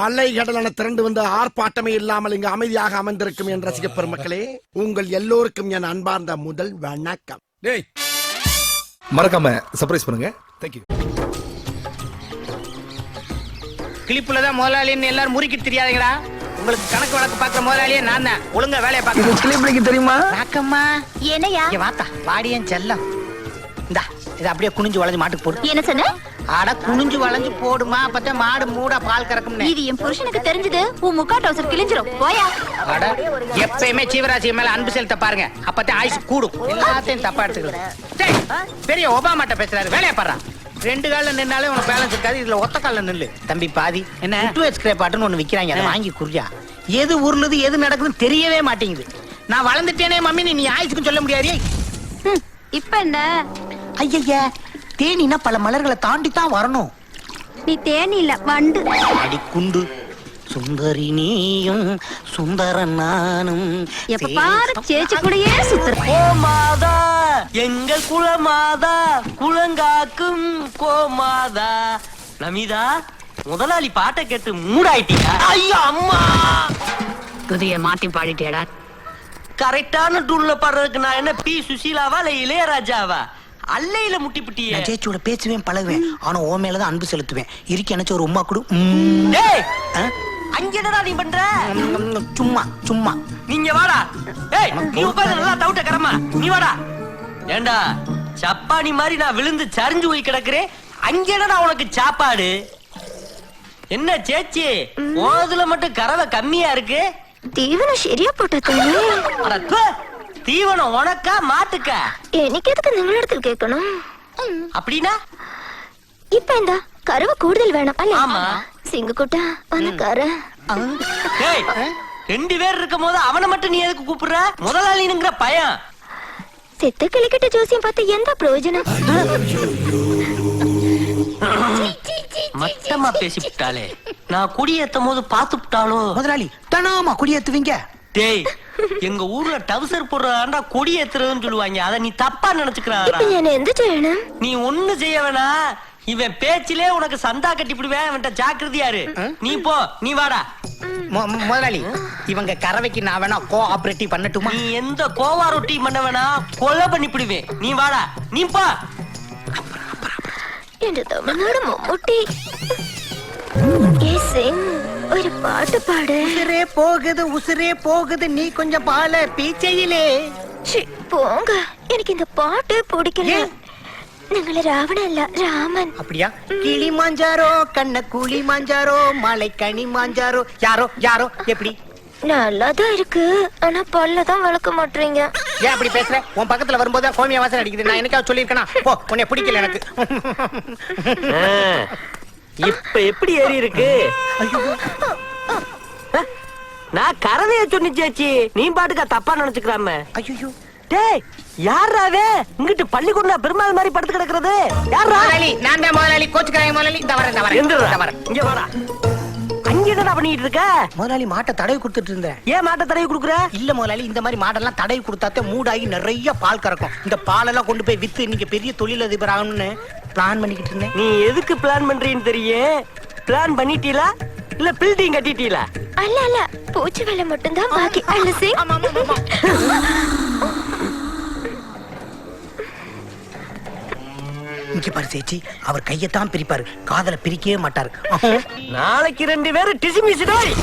அலை கடலான திரண்டு வந்து ஆர்ப்பாட்டமே இல்லாமல் இங்கு அமைதியாக அமர்ந்திருக்கும் என் ரசிக பெருமக்களே உங்கள் எல்லோருக்கும் என் அன்பார்ந்த முதல் வணக்கம். டேய். மறக்காம சர்ப்ரைஸ் பண்ணுங்க. தேங்க்யூ கிளிப்புல தான் முதலாளின்னு எல்லாரும் முறுக்கிட்டு தெரியாதுங்களா உங்களுக்கு கணக்கு வழக்கு பார்க்குற முதலாளியே நான் தான். ஒழுங்கா வேலையை பார்க்க கிளிப்பிளிக்கு தெரியுமா? ராக்கம்மா என்னையா? வாத்தா. வாடியன் செல்லம். இந்தா. இது அப்படியே குனிஞ்சு வளைஞ்சு மாட்டுக்கு போடு. என்ன சொன்ன? அட குனிஞ்சு வளைஞ்சு போடுமா அப்பதான் மாடு மூடா பால் கறக்கும்னு. இது என் புருஷனுக்கு தெரிஞ்சது. உன் முக்கா டவுசர் கிழிஞ்சிரும். போயா. அட எப்பயுமே ஜீவராசி மேல அன்பு செலுத்த பாருங்க. அப்பதான் ஆயுசு கூடும். எல்லாத்தையும் தப்பா எடுத்துக்கலாம் டேய், பெரிய ஒபாமாட்ட பேசுறாரு. வேலையை பாடுறா. ரெண்டு கால்ல நின்னாலே உனக்கு பேலன்ஸ் இருக்காது. இதுல ஒத்த கால்ல நில்லு. தம்பி பாதி. என்ன? டூ ஸ்கிரேப் ஆட்டுன்னு ஒண்ணு விக்கிறாங்க. அதை வாங்கி குறியா எது உருளுது எது நடக்குதுன்னு தெரியவே மாட்டேங்குது. நான் வளர்ந்துட்டேனே மம்மி நீ ஆயுசுக்கும் சொல்ல முடியாது. இப்ப என்ன? ஐயா தேனினா பல மலர்களை தாண்டி தான் வரணும். நீ தேனி இல்ல வண்டு. அடி குண்டு சுந்தரி நீயும் சுந்தர நானும் எப்ப பாரு சேச்சி கூடயே சுத்துற. கோமாதா எங்கள் குலமாதா குலங்காக்கும் கோமாதா நமிதா முதலாளி பாட்டை கேட்டு மூடாயிட்டியா ஐயோ அம்மா. துதிய மாத்தி பாடிட்டேடா. கரெக்டான டூல்ல பாடுறதுக்கு நான் என்ன பி. சுசீலாவா இல்ல இளையராஜாவா? அல்லையில முட்டி நான் பிட்டியே சேச்சியோட பேசுவேன் பழகுவேன் ஆனா ஓ மேலதான் அன்பு செலுத்துவேன். இருக்கு எனக்கு ஒரு உமா கொடு. டேய்? அங்க என்னடா நீ பண்ற? சும்மா சும்மா. நீங்க வாடா. ஏய் நீ உட்கார்ந்து நல்லா தவிட்ட கரமா நீ வாடா. ஏண்டா சப்பானி மாதிரி நான் விழுந்து சரிஞ்சு போய் கிடக்குறேன். அங்க என்னடா உனக்கு சாப்பாடு? என்ன சேச்சி? ஓதுல மட்டும் கறவை கம்மியா இருக்கு? தீவனம் சரியா ப்பு. தீவனம் உனக்கா மாட்டுக்கா எனக்கு எதுக்கு நிங்களிடத்தில் கேட்கணும். அப்படின்னா? இப்ப இந்த கருவு கூடுதல் வேணும். அல்ல ஆமா. சிங்க கூட்டா அந்த கரு. ஏய் ரெண்டு பேர் இருக்கும் போது அவனை மட்டும் நீ எதுக்கு கூப்பிடுற? முதலாளினுங்கிற பையன் செத்து கிளிக்கிட்ட ஜோசியம் பார்த்து எந்த பிரயோஜனம்? மட்டமா பேசிவிட்டாளே. நான் குடியேத்தும் போது பாத்து விட்டாளோ முதலாளி தனாமா குடியேத்துவீங்க? டேய் எங்க ஊர்ல டவுசர் போடுறதாண்டா கொடி ஏத்துறதுன்னு சொல்லுவாங்க. அத நீ தப்பா நினைச்சுக்கிறாரா நீ ஒண்ணு செய்ய வேணா. இவன் பேச்சிலே உனக்கு சந்தா கட்டி விடுவேன் அவன்கிட்ட ஜாக்கிரதையாரு நீ போ. நீ வாடா. முதலாளி இவங்க கறவைக்கு நான் வேணா கோ ஆபரேட்டிவ் பண்ணட்டுமா? நீ எந்த கோவா ரொட்டி பண்ண வேணா கொலை பண்ணிப்பிடுவேன் நீ வாடா. நீ போ. என்று தமிழ்நாடு மம்முட்டி. ஏ ഒരു പാട്ട് പാട് உசுரே போகுது உசுரே போகுது நீ கொஞ்சம் பால பீச்சையிலே ഛി, പോങ്ക എനിക്ക് இந்த பாட்டே பிடிக்கல ஏன்? നിങ്ങള് രാവണല്ല രാമൻ அப்படியா கிளி மாஞ்சாரோ கண்ண கூலி மாஞ்சாரோ மலை கனி மாஞ்சாரோ யாரோ யாரோ எப்படி நல்லாதான் இருக்கு ஆனா பல்லதான் விளக்க மாட்டீங்க ஏன் அப்படி பேசுற உன் பக்கத்துல வரும்போது தான் கோமிய வாசனை அடிக்குது நான் என்னைக்காவது சொல்லியிருக்கேனா போ உன்னை பிடிக்கல எனக்கு இப்ப எப்படி ஏறி இருக்கு? நான் கரவைய சொன்னி சேச்சி நீ பாட்டுக்கா தப்பா நினைச்சுக்கிறாம. ஐயோ டேய் யாராவே இங்கிட்டு பள்ளிக்கூடம் பெருமாள் மாதிரி படுத்து கிடக்குறது. யாரா முதலாளி நான் தான் முதலாளி கோச்சுக்கிறாங்க முதலாளி இந்த வரேன் இந்த வரேன். இந்த வரேன். இங்க வாடா. என்னடா பண்ணிட்டு இருக்க? முதலாளி மாட்டை தடவி கொடுத்துட்டு இருந்தேன். ஏன் மாட்ட தடவி குடுக்குற? இல்ல முதலாளி இந்த மாதிரி மாடெல்லாம் தடவி கொடுத்தாத்தே மூடாகி நிறைய பால் கறக்கும். இந்த பாலெல்லாம் கொண்டு போய் வித்து இன்னைக்கு பெரிய தொழிலதிபர் ஆகணும்னு பிளான் பண்ணிக்கிட்டு இருந்தேன். நீ எதுக்கு பிளான் பண்றீன்னு தெரியும் பிளான் பண்ணிட்டீல? இல்ல பில்டிங் கட்டிட்டீல? அல்ல அல்ல. பூச்சி வேலை மட்டும்தான் பாக்கி. அல்ல சிங் இங்க பாரு சேச்சி. அவர் கையத்தான் பிரிப்பாரு. காதல பிரிக்கவே மாட்டாரு. நாளைக்கு ரெண்டு பேரும் டிசிமிஸ் டோய்.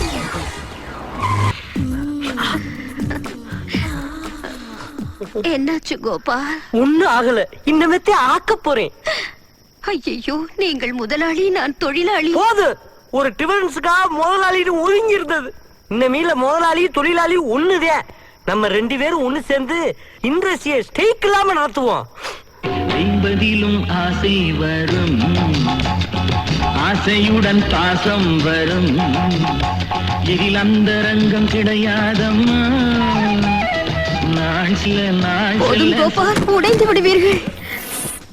என்னாச்சு கோபால்? ஒண்ணு ஆகல. இன்னமேத்தே ஆக்க போறேன். ஐயோ நீங்கள் முதலாளி நான் தொழிலாளி. போது! ஒரு டிஃபரன்ஸுக்காக முதலாளின்னு ஒதுங்கி இருந்தது இந்த மீல முதலாளி தொழிலாளி ஒண்ணுதே. நம்ம ரெண்டு பேரும் ஒண்ணு சேர்ந்து இண்டஸ்ட்ரியை ஸ்டேக் இல்லாம நடத்துவோம். ஐம்பதிலும் ஆசை வரும். ஆசையுடன் பாசம் வரும். இதில் அந்த ரங்கம் கிடையாதம்மா. நான் சில நாள் உடைந்து விடுவீர்கள்.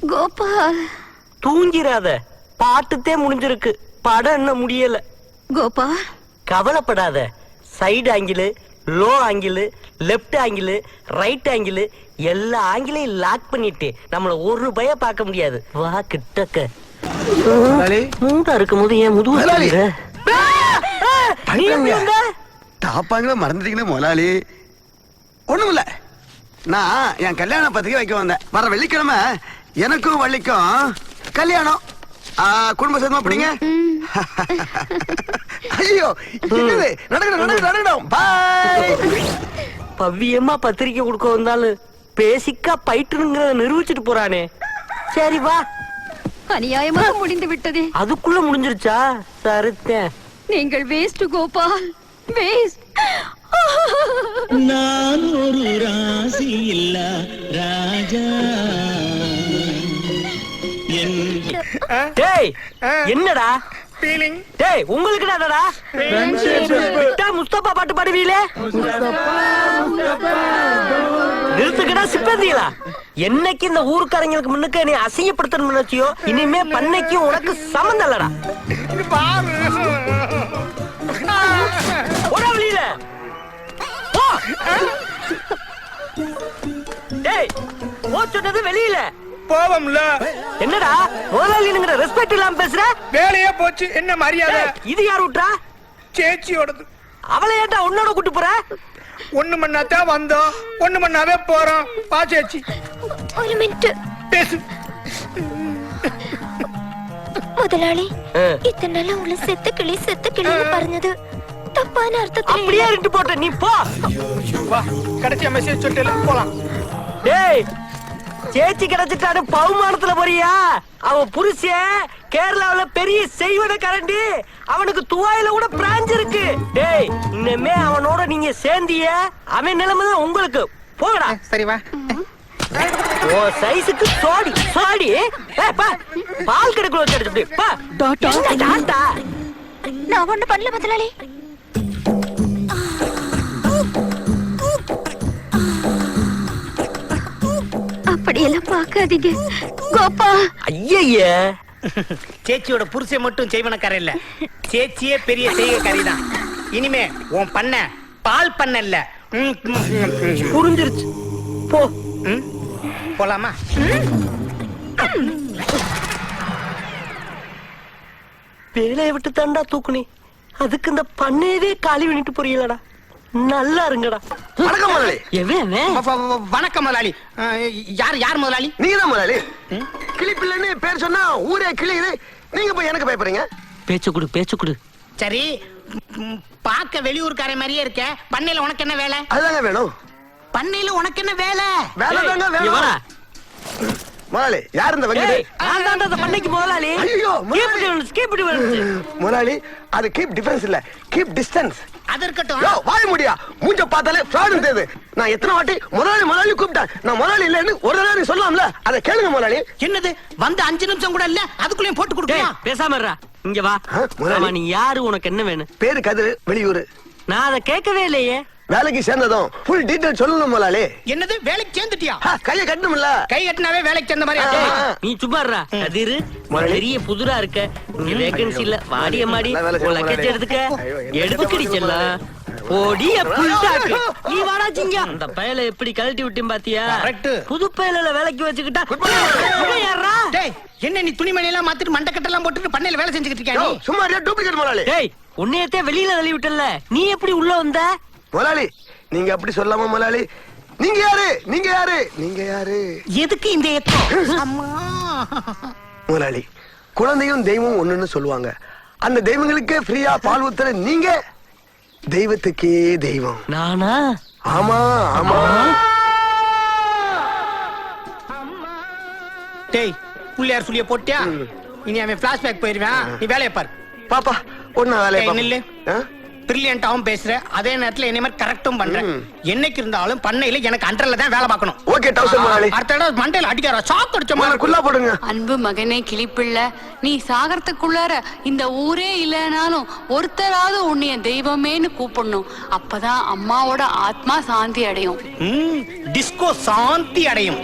கோபால் தூங்கிராத. பாட்டுத்தே முடிஞ்சிருக்கு. படம் என்ன முடியல. கோபால் கவலைப்படாத. Side angle low angle left angle right angle எல்லா ஆங்கிளையும் லாக் பண்ணிட்டு நம்மள ஒரு பய பார்க்க முடியாது. வா கிட்டக்க. மூடா இருக்கும் போது ஏன் முதுகு தாப்பாங்கள மறந்துட்டீங்களே முதலாளி. ஒண்ணும் இல்ல நான் என் கல்யாண பத்திரிக்கை வைக்க வந்தேன். வர வெள்ளிக்கிழமை எனக்கும் வள்ளிக்கும் கல்யாணம். குடும்ப சேர்ந்தோம் அப்படிங்க ஐயோ என்னது? நடக்கணும் நடக்கணும் நடக்கணும். பாய் பவ்யமா பத்திரிக்கை கொடுக்க வந்தாலும் பேசிக்கா பயிற்றுங்கிறத நிரூபிச்சிட்டு போறானே. சரி வா. அநியாயமாக முடிந்து விட்டதே. அதுக்குள்ள முடிஞ்சிருச்சா? சருத்தேன் நீங்கள் வேஸ்ட் கோபால். வேஸ்ட் நான் ஒரு ராசி இல்ல ராஜா. டேய் என்னடா? ஃபீலிங் டேய் உங்களுக்கு என்னடா விட்டா முஸ்தபா பாட்டு பாடுவீங்களே? நிறுத்துக்கடா சிப்பந்திகளா. என்னைக்கு இந்த ஊருக்காரங்களுக்கு முன்னுக்கு நீ அசிங்கப்படுத்தணும் நினைச்சியோ இனிமே பண்ணைக்கும் உனக்கு சம்மந்தம் இல்லடா. போடா வெளியில. போ. டேய் போ சொன்னது வெளியில. போவோம்ல என்னடா முதலாளிங்கிற ரெஸ்பெக்ட் இல்லாம பேசுற வேலையே போச்சு என்ன மரியாதை டேய், இது யார் விட்றா சேச்சியோடது அவளை ஏன்டா உன்னோட கூட்டு போற ஒண்ணு மண்ணாதான் வந்தோம் ஒண்ணு மண்ணாவே போறோம் பா சேச்சி ഒരു മിനിറ്റ് பேசு മുതലാളി ഏ. ഇത്തന്നെല്ലാം ഉള്ള സെത്ത് കിളി സെത്ത് കിളി എന്ന് പറഞ്ഞത് തപ്പാന അർത്ഥത്തിലേ அப்படியே இருந்து போட்ட நீ போ வா கடைசியா மெசேஜ் சொல்லிட்டு போலாம் டேய் சேச்சி கிடைச்சிட்டாரு பவுமானத்துல போறியா? அவன் புருஷன் கேரளாவுல பெரிய செய்வன கரண்டி. அவனுக்கு துவாயில கூட பிராஞ்ச் இருக்கு. டேய் இனிமே அவனோட நீங்க சேர்ந்திய அவன் நிலைமை தான் உங்களுக்கு. போகடா சரி வா. ஓ சைஸுக்கு சோடி சோடி. பால் கடைக்குள்ள வச்சு அடிச்சு நான் ஒண்ணு பண்ணல முதலாளி. அப்படியெல்லாம் பார்க்காதீங்க. கோபா. ஐயய்யே சேச்சியோட புருஷன் மட்டும் செய்வனக்கார இல்ல. சேச்சியே பெரிய செய்கைக்காரி தான் இனிமே உன் பண்ண பால் பண்ண இல்ல. புரிஞ்சிருச்சு. போ? போலாமா? வேலையை விட்டு தாண்டா தூக்குனி. அதுக்கு இந்த பண்ணையவே காலி பண்ணிட்டு போறீங்களடா? நல்லா இருங்கடா. வணக்கம் முதலாளி. எவன் வணக்கம் முதலாளி. யார் யார் முதலாளி? நீங்க தான் முதலாளி கிளிப்பிள்ளைன்னு பேர் சொன்னா ஊரே கிளியுது நீங்க போய் எனக்கு பயப்படுறீங்க பேச்சு கொடு பேச்சு கொடு. சரி பார்க்க வெளியூர்கார மாதிரியே இருக்க. பண்ணையில உனக்கு என்ன வேலை? அதுதாங்க வேணும். பண்ணையில உனக்கு என்ன வேலை? வேலை தாங்க. வேணும். முதலாளி யார் இந்த வெங்கடு ஏய், நான் அந்த பண்ணைக்கு முதலாளி. ஐயோ, difference, keep difference. முதலாளி அது கீப் டிஃபரன்ஸ் இல்ல. கீப் டிஸ்டன்ஸ் அது இருக்கட்டும். முடியா? மூஞ்ச பார்த்தாலே ஃப்ராடு தெரியுது நான் எத்தனை வாட்டி முதலாளி முதலாளி கூப்பிட்டேன். நான் முதலாளி இல்லைன்னு ஒரு தடவை சொல்லலாம்ல? அதை கேளுங்க முதலாளி. என்னது? வந்து அஞ்சு நிமிஷம் கூட இல்ல? அதுக்குள்ளேயும் போட்டு கொடுப்பியா பேசாம இருடா. இங்க வா. முதலாளி. நீ யாரு? உனக்கு என்ன வேணும்? பேரு கதிரு வெளியூர். நான் அதை கேட்கவே இல்லையே. வேலைக்கு சேர்ந்ததும் ஃபுல் டீடைல் சொல்லணும் முதலாளி. என்னது? வேலைக்கு சேர்ந்துட்டியா? கையை கட்டணும்ல. கை கட்டினாவே வேலைக்கு சேர்ந்த மாதிரி. நீ சும்மா இருடா. கதிரு. பெரிய புதுரா இருக்க. வேகன்சி இல்ல வாடிய மாடி லக்கேஜ். எடுத்துக்க. எடுத்துக்கடி செல்லம் ஓடிய புல்டாக்கு நீ வாடா சிங்க. அந்த பயல எப்படி கழட்டி விட்டேன் பாத்தியா. புது பயல வேலைக்கு வச்சுக்கிட்டா? டேய் என்ன நீ துணிமணி எல்லாம் மாத்திட்டு மண்டக்கட்டெல்லாம் போட்டுட்டு பண்ணையில வேலை செஞ்சுக்கிட்டு இருக்கியா சும்மா டூப்ளிகேட் முதலாளி. டேய் உன்னையத்தே வெளியில தள்ளி விட்டல நீ எப்படி உள்ள வந்த? முதலாளி நீங்க அப்படி சொல்லாம முதலாளி நீங்க யாரு? நீங்க யாரு? நீங்க யாரு? எதுக்கு இந்த அம்மா. முதலாளி குழந்தையும் தெய்வம் ஒண்ணுன்னு சொல்லுவாங்க. அந்த தெய்வங்களுக்கே ஃப்ரீயா பால் ஊத்துற நீங்க தெய்வத்துக்கே தெய்வம். நானா? ஆமா ஆமா. டேய் புள்ளையார் சொல்லிய போட்டியா? இனி அவன் பிளாஷ்பேக் போயிருவான் நீ வேலையை பாரு. பாப்பா ஒண்ணு வேலையை நில்லு. பிரில்லியண்டாவும் பேசுற அதே நேரத்துல என்ன மாதிரி கரெக்டும் பண்ற. ம். என்னைக்கு இருந்தாலும் பண்ணையில எனக்கு அண்டர்ல தான் வேலை பார்க்கணும். ஓகே முதலாளி. அடுத்த தடவை மண்டையில அடிக்கார ஷாக் அடிச்ச மாதிரி குல்லா போடுங்க. அன்பு மகனே கிளிப்பிள்ள நீ சாகரத்துக்குள்ளார இந்த ஊரே இல்லைனாலும் ஒருத்தராவது உன்னைய தெய்வமேன்னு கூப்பிடணும். அப்பதான் அம்மாவோட ஆத்மா சாந்தி அடையும். டிஸ்கோ சாந்தி அடையும்.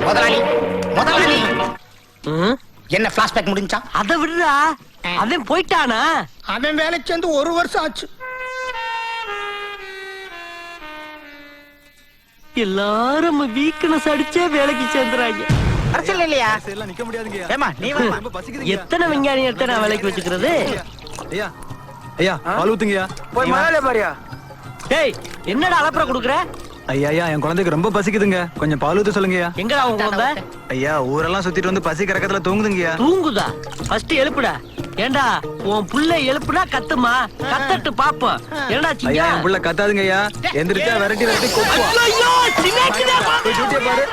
முதலாளி முதலாளி? என்ன பிளாஷ்பேக் முடிஞ்சா? அத விடுடா. அவன் போயிட்டானா? அவன் வேலைக்கு சேர்ந்து ஒரு வருஷம் ஆச்சு. எல்லாரும் வீக்னஸ் அடிச்சே வேலைக்கு சேர்ந்துறாங்க. அரசியல் இல்லையா? ஏமா நீ வா எத்தனை விஞ்ஞானி எடுத்து நான் வேலைக்கு வச்சுக்கிறது? ஐயா பால் ஊத்துங்கய்யா. போய் முதலாளி பாரியா டேய் என்னடா அலப்பற குடுக்குற? ஐயா ஐயா என் குழந்தைக்கு ரொம்ப பசிக்குதுங்க. கொஞ்சம் பால் ஊத்த சொல்லுங்கய்யா. எங்கடா உன் குழந்தை? ஐயா ஊரெல்லாம் சுத்திட்டு வந்து பசி கறக்கத்துல தூங்குதுங்கய்யா. தூங்குதா? ஃபர்ஸ்ட் எழுப்புடா. ஏண்டா உன் புள்ள எழுப்புனா கத்துமா? கத்தட்டு பாப்போம். என்னடா ஐயா சிங்கா என் புள்ள கத்தாதுங்க ஐயா. எந்திரிச்சா விரட்டி விரட்டி பாரு.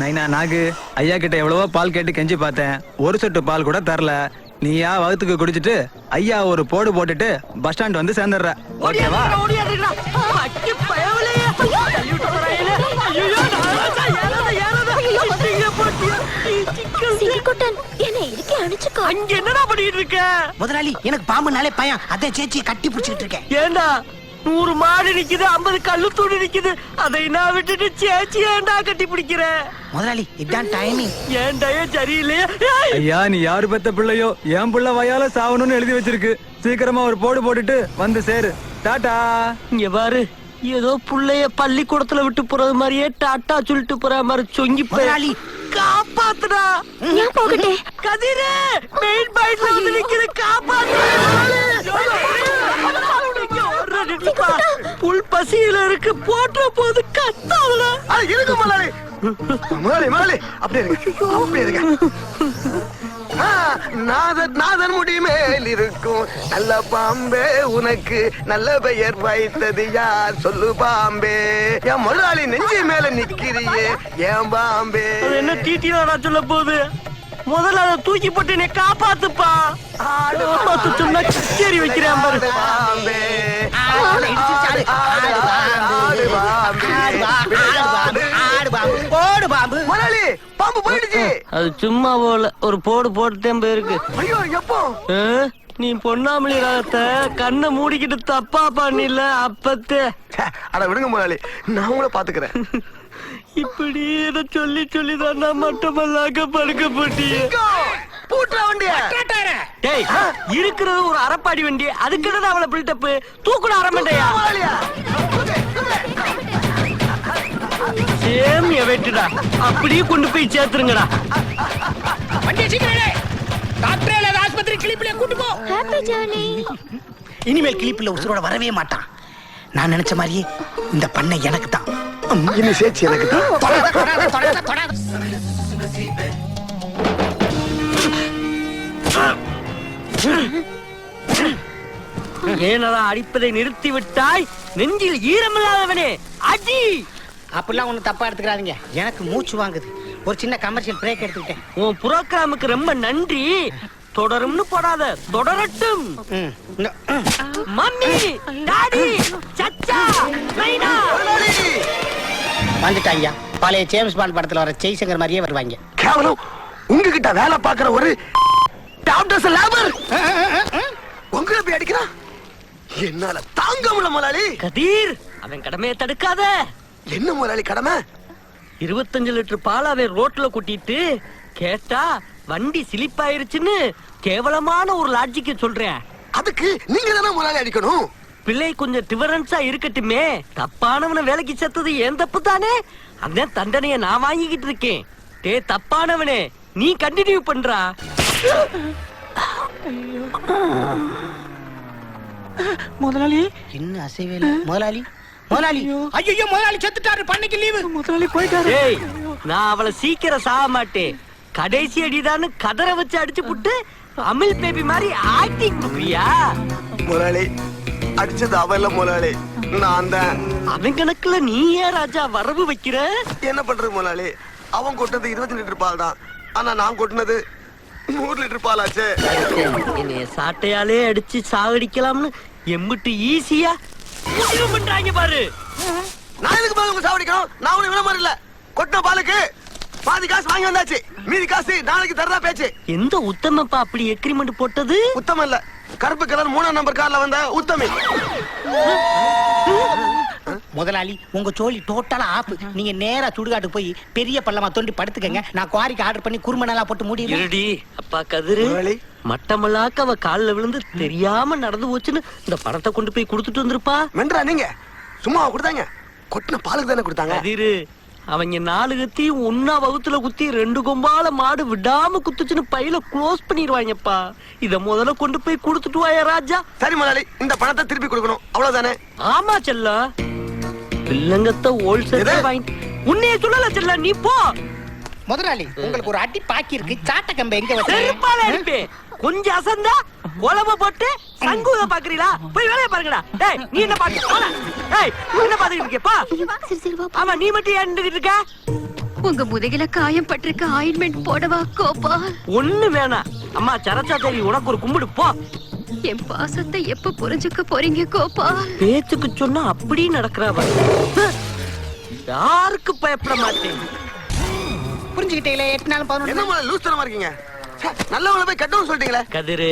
நைனா நாகு ஐயா கிட்ட எவ்வளவோ பால் கேட்டு கெஞ்சி பார்த்தேன். ஒரு சொட்டு பால் கூட தரல. நீயா வகுத்துக்கு குடிச்சிட்டு ஐயா ஒரு போடு போட்டுட்டு பஸ் ஸ்டாண்ட் வந்து சேர்ந்துடுற. ஓகேவா? அணைச்சுக்கோ அங்க என்னடா பண்ணிட்டு இருக்க? முதலாளி எனக்கு பாம்புனாலே பயம். அதை சேச்சி கட்டி பிடிச்சிட்டு இருக்கேன். ஏண்டா? நூறு மாடு நிக்குது ஐம்பது கல்லு தூணி நிக்குது. அதை நான் விட்டுட்டு சேச்சி ஏன்டா கட்டி பிடிக்கிற? முதலாளி இதான் டைமிங் ஏன் சரியில்லையே? ஏய், ஐயா நீ யாரு பெத்த பிள்ளையோ? என் புள்ள வயால சாவணும்னு எழுதி வச்சிருக்கு. சீக்கிரமா ஒரு போடு போட்டுட்டு வந்து சேரு. டாடா! இங்க பாரு. ஏதோ புள்ளைய பள்ளிக்கூடத்துல விட்டு போறது மாதிரியே டாட்டா சொல்லிட்டு போற மாதிரி சொங்கி போய் முதலாளி. காப்பாத்துடா. நான் போகட்டே கதிரே மெயின் பாயிண்ட்ல வந்து நிக்கிற காப்பாத்து புல் பசியில இருக்கு போட்ட போது கத்தாவல இருக்கு முதலாளி. முதலாளி முதலாளி அப்படியே இருங்க. அப்படியே இருங்க. நாதன் நாதன் முடி மேல் இருக்கும். நல்ல பாம்பே உனக்கு நல்ல பெயர் வைத்தது யார்? சொல்லு பாம்பே. என் முதலாளி நெஞ்சு மேல நிக்கிறியே ஏன் பாம்பே? என்ன டீட்டியா சொல்ல போகுது? முதல்ல அதை தூக்கி போட்டு என்னை காப்பாத்துப்பா. காப்பாத்து சொன்னா கிச்சேரி வைக்கிறேன் பாரு. பாம்பே. ஆடு பாம்பு. ஆடு பாம்பே ஆடு பாம்பு. ஆடு பாம்பு. போடு பாம்பு. முதலாளி பாம்பு போயிடுச்சு. அது சும்மா போல. ஒரு போடு போட்டுட்டேன் போயிருக்கு. ஐயோ எப்போ? நீ பொன்னாமலி ராகத்தை கண்ணை மூடிக்கிட்டு தப்பா பண்ணில அப்பத்தே. அட விடுங்க முதலாளி. நான் உங்களை பாத்துக்கிறேன். இப்படி இதை சொல்லி சொல்லி தான் நான் மட்டமல்லாக்க படுக்க போட்டியே. பூட்டுற வண்டிய. டேய் இருக்கிறது ஒரு அரப்பாடி வண்டி. அதுக்கு என்ன அவளை பில்டப் தூக்குட அரமண்டையா முதலாளியா? சேம் வெட்டுடா. அப்படியே கொண்டு போய் சேர்த்துருங்கடா. வண்டியை சீக்கிரம் டாக்டர் இல்லாத ஆஸ்பத்திரி கிளிப்பிலே கூட்டு போ. ஹாப்பி ஜர்னி இனிமேல் கிளிப்பில் உசுரோட வரவே மாட்டான். நான் நினைச்ச மாதிரியே இந்த பண்ணை எனக்கு தான் இனி சேர்ச்சி எனக்கு தான். ஏனடா அடிப்பதை நிறுத்தி விட்டாய் நெஞ்சில் ஈரமில்லாதவனே. அடி அப்படிலாம் ஒண்ணும் தப்பா எடுத்துக்கிறாதீங்க எனக்கு மூச்சு வாங்குது. ஒரு சின்ன கமர்ஷியல் பிரேக் எடுத்துக்கிட்டேன். உன் புரோகிராமுக்கு ரொம்ப நன்றி. தொடரும்னு போடாத. தொடரட்டும். ம், இந்த, ம். மம்மி டாடி சச்சா நைனா வந்துட்டாங்க பழைய ஜேம்ஸ் பாண்ட் படத்துல வர ஜெய்சங்கர் மாதிரியே வருவாங்க. கேவலம். உங்ககிட்ட வேலை பார்க்கிற ஒரு டாக்டர்ஸ் லேபர் உங்களை போய் அடிக்கிறான்? என்னால தாங்க முடியல முதலாளி கதீர் அவன் கடமையை தடுக்காத. என்ன முதலாளி கடமை? இருபத்தஞ்சு லிட்டர் பால் அவன் ரோட்ல கொட்டிட்டு கேட்டா வண்டி சிலிப்பாயிருச்சுன்னு கேவலமான ஒரு லாஜிக்க சொல்றேன். அதுக்கு நீங்க தானே முதலாளி அடிக்கணும்? பிள்ளை கொஞ்சம் டிஃபரன்ஸா இருக்கட்டுமே. தப்பானவன வேலைக்கு சேர்த்தது ஏன் தப்பு தானே அந்த தண்டனைய நான் வாங்கிக்கிட்டு இருக்கேன். டே தப்பானவனே நீ கண்டினியூ பண்றா. முதலாளி? இன்னும் அசைவே முதலாளி? முதலாளி. ஐயோ. முதலாளி செத்துட்டாரு பண்ணைக்கு லீவு முதலாளி போயிட்டாரு. ஏய் நான் அவளை சீக்கிரம் சாக மாட்டேன். கடைசி அடிதான்னு கதற வச்சு அடிச்சு புட்டு அமில் பேபி மாதிரி ஆக்டிங் கொடுக்குறியா முதலாளி அடிச்சது அவல்ல முதலாளி. நான் தான். அவன் கணக்குல நீ ஏன் ராஜா வரவு வைக்கிற? என்ன பண்றது முதலாளி? அவன் கொட்டது இருபத்தி லிட்டர் பால் தான். ஆனா நான் கொட்டினது நூறு லிட்டர் பால் ஆச்சே என்னைய சாட்டையாலே அடிச்சு சாகடிக்கலாம்னு எம்பிட்டு ஈஸியா முடிவு பண்றாங்க பாரு. நான் எதுக்கு பால் உங்க சாவடிக்கணும்? நான் உனக்கு விட மாதிரி இல்ல கொட்டின பாலுக்கு பாதி காசு வாங்கி வந்தாச்சு. மீதி காசு நாளைக்கு தரதா பேச்சு. எந்த உத்தமப்பா அப்படி எக்ரிமெண்ட் போட்டது? உத்தமம் இல்ல. கருப்பு கலர் மூணாம் நம்பர் கார்ல வந்த உத்தமி. முதலாளி உங்க சோழி டோட்டலா ஆப் நீங்க நேரா சுடுகாட்டு போய் பெரிய பள்ளமா தோண்டி படுத்துக்கங்க. நான் குவாரிக்கு ஆர்டர் பண்ணி குரும நல்லா போட்டு இருடி அப்பா கதிரு. மட்டமல்லாக்க அவ கால்ல விழுந்து தெரியாம நடந்து போச்சுன்னு இந்த பணத்தை கொண்டு போய் கொடுத்துட்டு வந்திருப்பா. மென்றா நீங்க? சும்மா கொடுத்தாங்க. கொட்டின பாலுக்கு தானே கொடுத்தாங்க. கதிரு அவங்க நாலு கத்தியும் ஒன்னா வகுத்துல குத்தி ரெண்டு கொம்பால மாடு விடாம குத்துச்சுன்னு பையில க்ளோஸ் பண்ணிடுவாங்கப்பா. இத முதல்ல கொண்டு போய் கொடுத்துட்டு வாயா ராஜா. சரி முதலாளி இந்த பணத்தை திருப்பி கொடுக்கணும். அவ்வளவுதானே? ஆமா செல்ல. பிள்ளைங்கத்த ஹோல்சேல் எது? வாங்கி உன்னைய சொல்லல செல்ல நீ போ. முதலாளி உங்களுக்கு ஒரு அடி பாக்கி இருக்கு. சாட்ட கம்பை எங்க செருப்பால கொஞ்சம் அசந்தா உலம்ப போட்டு சங்குத பாக்குறீங்களா போய் வேலைய பாருங்கடா. டேய் நீ என்ன பாக்கு. டேய் நீ என்ன பாத்துக்கிட்டு இருக்க? பா. சரி சரி வா ஆமா நீ மட்டும் ஏன் இருக்க? உங்க முதுகில காயம் பட்டிருக்க ஆயின்மெண்ட் போடவா கோபால்? ஒண்ணு வேணாம். அம்மா சரச்சா தேவி உனக்கு ஒரு கும்பிடு போ. என் பாசத்தை எப்ப புரிஞ்சுக்க போறீங்க கோபால்? பேச்சுக்கு சொன்னா அப்படி நடக்கிறா பாரு. யாருக்கு பயப்பட மாட்டேன். புரிஞ்சுக்கிட்டீங்களே எட்டு நாள் என்ன பதினொன்று முதல்ல லூஸ் தரமா இருக்கீங்க நல்லவங்கள போய் கட்டவும் சொல்லிட்டீங்களே. கதிரு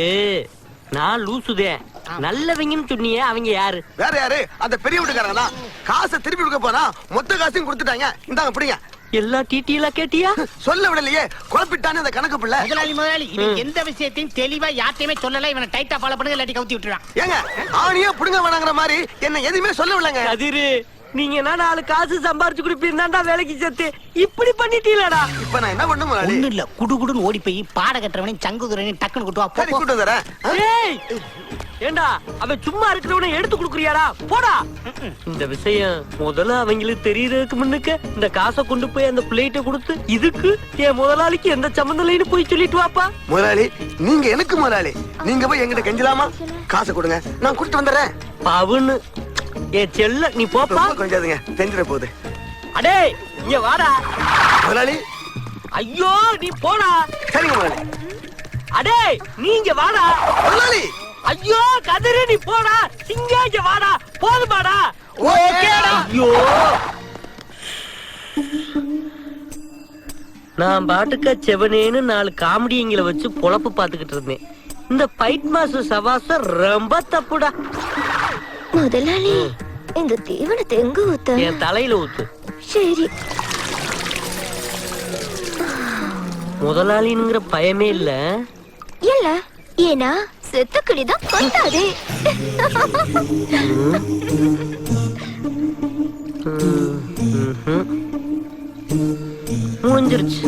நான் லூசுதேன் நல்லவங்கன்னு சொன்னியே அவங்க யாரு? வேற யாரு? அந்த பெரிய வீட்டுக்காரங்க தான். காசை திருப்பி கொடுக்க போனா மொத்த காசையும் கொடுத்துட்டாங்க. இந்தாங்க பிடிங்க. எல்லா டீட்டெயிலா கேட்டியா? சொல்ல விடலையே குழப்பிட்டானே அந்த கணக்கு பிள்ளை. முதலாளி முதலாளி இவன் எந்த விஷயத்தையும் தெளிவா யார்ட்டையுமே சொல்லல இவனை டைட்டா ஃபாலோ பண்ணுங்க இல்லாட்டி கவுத்தி விட்டுறான் ஏங்க ஆணியா புடுங்க வேணாங்கிற மாதிரி என்ன எதுவுமே சொல்ல விடலங்க. கதிரு நீங்க என்ன நாலு காசு சம்பாரிச்சு கொடுப்பீங்கடா வேலைக்கு சேர்த்து. இப்படி பண்ணிட்டீங்களடா. இப்ப நான் என்ன பண்ண முதலாளி? ஒண்ணு இல்ல குடு குடுன்னு ஓடி போய் பாட கட்டுறவனையும் சங்குதுரனையும் டக்குன்னு கொண்டு வா போ, சரி. கூட்டு வந்துடுறேன். ஏய்! ஏண்டா அவன் சும்மா இருக்கிறவன எடுத்து குடுக்குறியாடா? போடா. இந்த விஷயம் முதல்ல அவங்களுக்கு தெரியறதுக்கு முன்னுக்கு இந்த காசை கொண்டு போய் அந்த பிள்ளைகிட்ட கொடுத்து இதுக்கு என் முதலாளிக்கு எந்த சம்மந்தம் இல்லைன்னு போய் சொல்லிட்டு வாப்பா. முதலாளி நீங்க எனக்கு முதலாளி. நீங்க போய் எங்கிட்ட கெஞ்சலாமா? காசை கொடுங்க. நான் கூட்டிட்டு வந்துடுறேன். பவுன்னு. என் செல்ல நீ போப்பா. கொஞ்சாதுங்க. தெரிஞ்சிட போகுது. அடே இங்க வாடா. முதலாளி. ஐயோ நீ போடா. சரிங்க முதலாளி. அடே நீ இங்க வாடா. முதலாளி. ஐயோ கதிரு நீ போடா. சிங்க இங்க வாடா. போதுமாடா. ஓகேடா. ஐயோ. நான் பாட்டுக்க செவனேன்னு நாலு காமெடிங்களை வச்சு பொழப்பு பார்த்துக்கிட்டு இருந்தேன். இந்த ஃபைட் மாஸ்டர் சவாசம் ரொம்ப தப்புடா. முதலாளி இந்த தீவனத்தை எங்க ஊத்த. என் தலையில ஊத்து. சரி. முதலாளிங்கிற பயமே இல்ல. இல்ல ஏன்னா செத்த கிளிதான் கொத்தாதே முடிஞ்சிருச்சு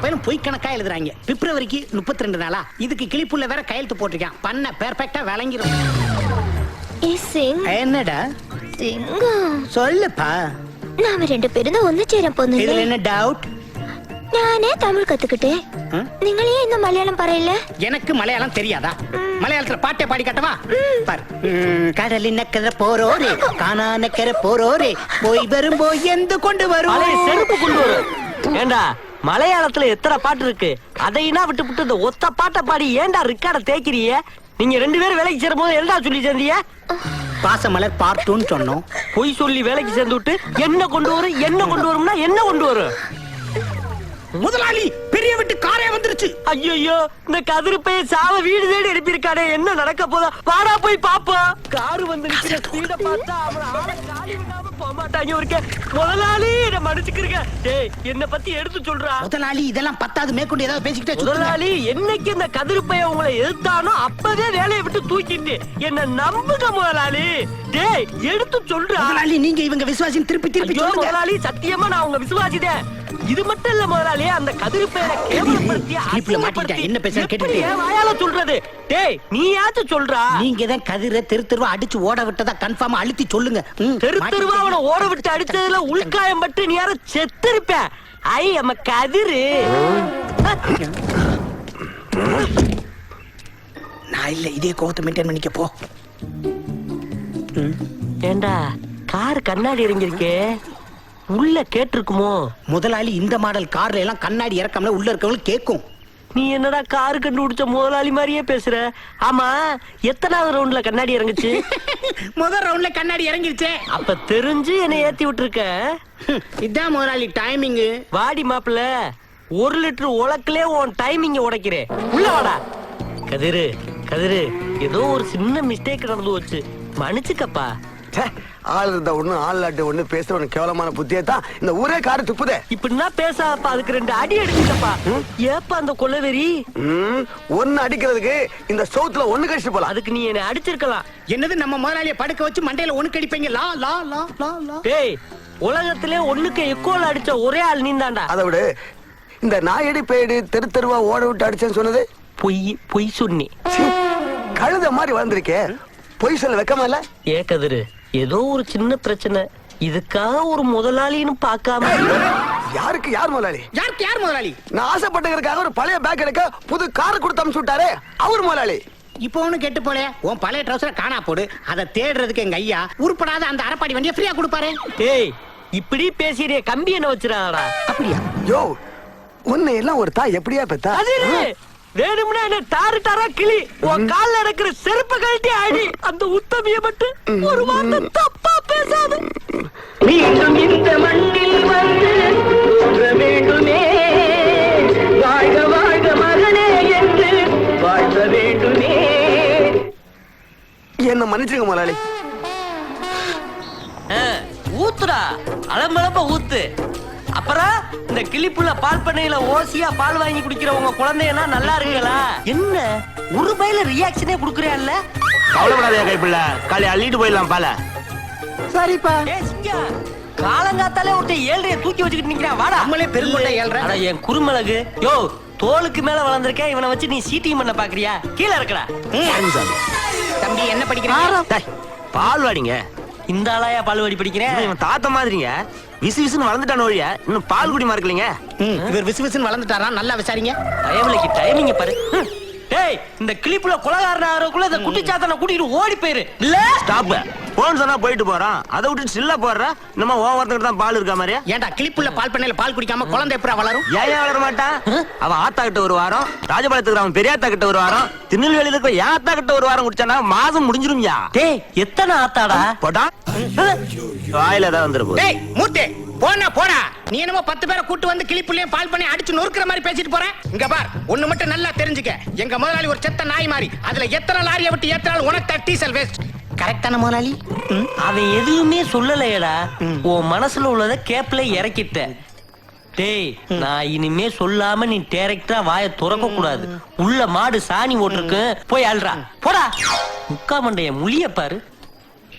பையன் பொய் கணக்கா எழுதுறாங்க பிப்ரவரிக்கு முப்பத்தி ரெண்டு நாளா இதுக்கு கிளிப்புள்ள வேற கையெழுத்து போட்டிருக்கான் பண்ண பெர்ஃபெக்டா விளங்கிரும் என்னடா சொல்லுப்பா நாம ரெண்டு பேரும் தான் ஒண்ணு சேர இதுல போனோம் என்ன டவுட் நானே தமிழ் கத்துக்கிட்டேன். ம்? நீங்களே இந்த மலையாளம் பறையில எனக்கு மலையாளம் தெரியாதா? மலையாளத்துல பாட்டே பாடி காட்டவா? பாரு. ம், கடலின் நக்கரை போரோரே காணா நக்கரை போரோரே போய் வரும் போய் எந்த கொண்டு வரும். அலே செருப்பு கொண்டு வரும் ஏண்டா மலையாளத்துல எத்தனை பாட்டு இருக்கு? அதையினா விட்டு விட்டு இந்த ஒத்த பாட்டை பாடி ஏன்டா ரிக்கார்ட தேய்க்கிறிய? நீங்க ரெண்டு பேரும் வேலைக்கு சேரும் போது என்னடா சொல்லி சேர்ந்தீங்க பாசமலர் பார்ட் டூன்னு சொன்னோம். பொய் சொல்லி வேலைக்கு சேர்ந்து விட்டு என்ன கொண்டு வரும் என்ன கொண்டு வரும்னா என்ன கொண்டு வரும்? முதலாளி பெரிய வீட்டு காரே வந்துருச்சு. ஐயோ இந்த கதிரு பையன் சாவ வீடு தேடி எழுப்பியிருக்கானே என்ன நடக்க போதா? வாடா போய் பாப்போம் காரு வந்து நிக்கிற ஸ்பீட பார்த்தா அவன ஆள காலி விடாம போக மாட்டாங்க ஒருக்க முதலாளி என்ன மன்னிச்சுக்கிறீங்க டேய் என்ன பத்தி எடுத்து சொல்றா. முதலாளி இதெல்லாம் பத்தாது. மேற்கொண்டு ஏதாவது பேசிக்கிட்டே. முதலாளி என்னைக்கு இந்த கதிரு பையன் உங்களை எதிர்த்தானோ அப்பவே வேலையை விட்டு தூக்கிட்டு என்ன நம்புங்க முதலாளி. டேய் எடுத்து சொல்றா. முதலாளி நீங்க இவங்க விசுவாசின்னு திருப்பி திருப்பி முதலாளி சத்தியமா நான் உங்க விசுவாசிதேன். இது மட்டும் இல்ல முதலாளி அந்த கதிரு பெயரை கேவலப்படுத்தி இடுப்புல மாட்டிக்கிட்டேன். என்ன எப்படி கேட்டுட்டு. என் வாயால சொல்றது? டேய் நீயாச்சும் சொல்றா? நீங்க தான் கதிர தெரு தெருவா அடிச்சு ஓட விட்டதா? கன்ஃபார்மா அழுத்தி சொல்லுங்க. தெரு தெருவா. அவனை ஓட விட்டு அடிச்சதுல உள்காயம் பட்டு நீ யாரும் செத்திருப்ப. ஐ நம்ம கதிரு. நான் இல்ல இதே கோவத்தை மெயின்டைன் பண்ணிக்க போ. ஏண்டா கார் கண்ணாடி இறங்கிருக்கே உள்ள கேட்டிருக்குமோ? முதலாளி இந்த மாடல் கார்ல எல்லாம் கண்ணாடி இறக்கம்ல உள்ள இருக்கவங்க கேக்கும் நீ என்னடா கார் கண்டுபிடிச்ச முதலாளி மாதிரியே பேசுற? ஆமா எத்தனாவது ரவுண்ட்ல கண்ணாடி இறங்குச்சு? முதல் ரவுண்ட்ல கண்ணாடி இறங்கிருச்சே. அப்ப தெரிஞ்சு என்னை ஏத்தி விட்டுருக்க? இதான் முதலாளி டைமிங் வாடி மாப்பிள்ள ஒரு லிட்டர் உலக்கிலே உன் டைமிங்க உடைக்கிறேன். உள்ள வாடா. கதிரு கதிரு ஏதோ ஒரு சின்ன மிஸ்டேக் நடந்து போச்சு. மன்னிச்சுக்கப்பா. ச்சே, ஆள் இருந்த ஒண்ணு ஆள் இல்லாட்டி ஒண்ணு பேசுற கேவலமான புத்தியை தான் இந்த ஊரே காரு துப்புதே. இப்படின்னா பேசாதப்பா அதுக்கு ரெண்டு அடி அடிச்சுக்கப்பா ஏப்பா அந்த ம், ஒண்ணு அடிக்கிறதுக்கு இந்த சவுத்துல ஒண்ணு கழிச்சு போலாம். அதுக்கு நீ என்னை அடிச்சிருக்கலாம். என்னது நம்ம முதலாளிய படுக்க வச்சு மண்டையில ஒண்ணு கடிப்பீங்க லா லா லா லா லா. டேய் உலகத்திலே ஒண்ணுக்கு எக்கோல் அடிச்ச ஒரே ஆள் நீந்தாண்டா. அதை விடு. இந்த நாயடி பேடு தெரு தெருவா ஓட விட்டு அடிச்சேன்னு சொன்னது? பொய் பொய் சொன்னி கழுத மாதிரி வளர்ந்துருக்கே. பொய் சொல்ல வெக்கமா இல்ல? ஏ கதிரு ஏதோ ஒரு சின்ன பிரச்சனை. இதுக்காக ஒரு முதலாளின்னு பார்க்காம யாருக்கு யார் முதலாளி? யாருக்கு யார் முதலாளி? நான் ஆசைப்பட்டதற்காக ஒரு பழைய பேக் எடுக்க புது கார் கொடுத்து அமுச்சு விட்டாரே அவர் முதலாளி. இப்போ ஒண்ணு கெட்டு போலே உன் பழைய ட்ரௌசரை காணா போடு. அதை தேடுறதுக்கு எங்க ஐயா உருப்படாத அந்த அரப்பாடி வண்டியை ஃப்ரீயா கொடுப்பாரு. டேய் இப்படி பேசிறிய கம்பி என்ன வச்சிருக்காடா அப்படியா? யோ உன்னை எல்லாம் ஒரு தாய் எப்படியா பெத்தா. வேணும்னா என்ன தாறு தாரா கிளி. உன் கால்ல இருக்கிற செருப்ப கழட்டி அடி அந்த உத்தமிய மட்டும் ஒரு வார்த்தை தப்பா பேசாத. மீண்டும் இந்த மண்ணில் வந்து தோன்ற வேண்டுமே. வாழ்க வாழ்க மகனே என்று வாழ்த்த வேண்டுமே. என்ன மன்னிச்சுங்க முதலாளி. ஊத்துடா. அலம்பலப்ப ஊத்து. அப்புறம் இந்த கிளிப்புள்ள பால் பண்ணையில ஓசியா பால் வாங்கி குடிக்கிற உங்க குழந்தையனா நல்லா இருக்குங்களா என்ன? ஒரு பையில ரியாக்ஷனே குடுக்குறியால கவலைப்படாதே கைப்பிள்ள காலை அள்ளிட்டு போயிடலாம் பால. சரிப்பா. காலங்காத்தாலே ஒருத்தன் ஏழ்றைய தூக்கி வச்சுக்கிட்டு நிக்கிறான். வாடா. நம்மளே பெருங்கொண்டை ஏழ்ற. அட என் குறுமிளகு. யோ தோலுக்கு மேல வளர்ந்திருக்கேன். இவனை வச்சு நீ சீட்டிங் பண்ண பாக்குறியா? கீழே இருக்கடா. தம்பி என்ன படிக்கிறான் பால் வாடிங்க. இந்த ஆளாயா பால்வாடி படிக்கிறேன் இவன் தாத்த மாதிரிங்க. விசு விசுன்னு வளர்ந்துட்டான ஒழிய? இன்னும் பால் குடி மறக்கலைங்க இவர் விசு விசுன்னு வளர்ந்துட்டாரா? நல்லா விசாரிங்க. பயவிலைக்கு டைமிங்க பாரு. டேய் இந்த கிளிப்புல கொலகாரன் ஆகிறதுக்குள்ள இந்த குட்டிச்சாத்தனை கூட்டிட்டு ஓடி போயிரு. இல்ல? ஸ்டாப் போன் சொன்னா போயிட்டு போறான். அதை விட்டு சில்ல போடுற. நம்ம ஓவரத்துக்கிட்ட தான் பால் இருக்கா மாதிரியா? ஏன்டா கிளிப்புள்ள பால் பண்ணையில பால் குடிக்காம குழந்தை எப்படா வளரும்? ஏன் வளர மாட்டான்? அவன் ஆத்தா கிட்ட ஒரு வாரம் ராஜபாளையத்துக்கு அவன் பெரியாத்தா கிட்ட ஒரு வாரம் திருநெல்வேலியில இருக்க ஆத்தா கிட்ட ஒரு வாரம் குடிச்சானா மாசம் முடிஞ்சிரும்யா. டேய் எத்தனை ஆத்தாடா? போட்டா வாயில தான் வந்துரு டேய் மூர்த்தி. போனா போடா. நீ என்னமோ பத்து பேரை கூட்டு வந்து கிளிப்புள்ளயும் பால் பண்ணி அடிச்சு நொறுக்குற மாதிரி பேசிட்டு போற? இங்க பார் ஒண்ணு மட்டும் நல்லா தெரிஞ்சுக்க. எங்க முதலாளி ஒரு செத்த நாய் மாதிரி. அதுல எத்தனை லாரியை விட்டு ஏத்தினாலும் உனக்கு தான் டீசல் வேஸ்ட் கரெக்டான முதலாளி? அவன் எதுவுமே சொல்லலையடா. உன் மனசுல உள்ளத கேப்ல இறக்கிட்ட. டேய் நான் இனிமே சொல்லாம நீ டைரக்டா வாய துறக்க கூடாது. உள்ள மாடு சாணி ஓட்டிருக்கு போய் அல்றா போடா. முக்கா மண்டைய முழிய பாரு.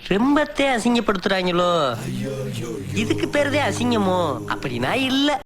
ரெம்பத்தே அசிங்கப்படுத்துறாங்களோ? இதுக்கு பேருதே அசிங்கமோ? அப்படின்னா இல்ல.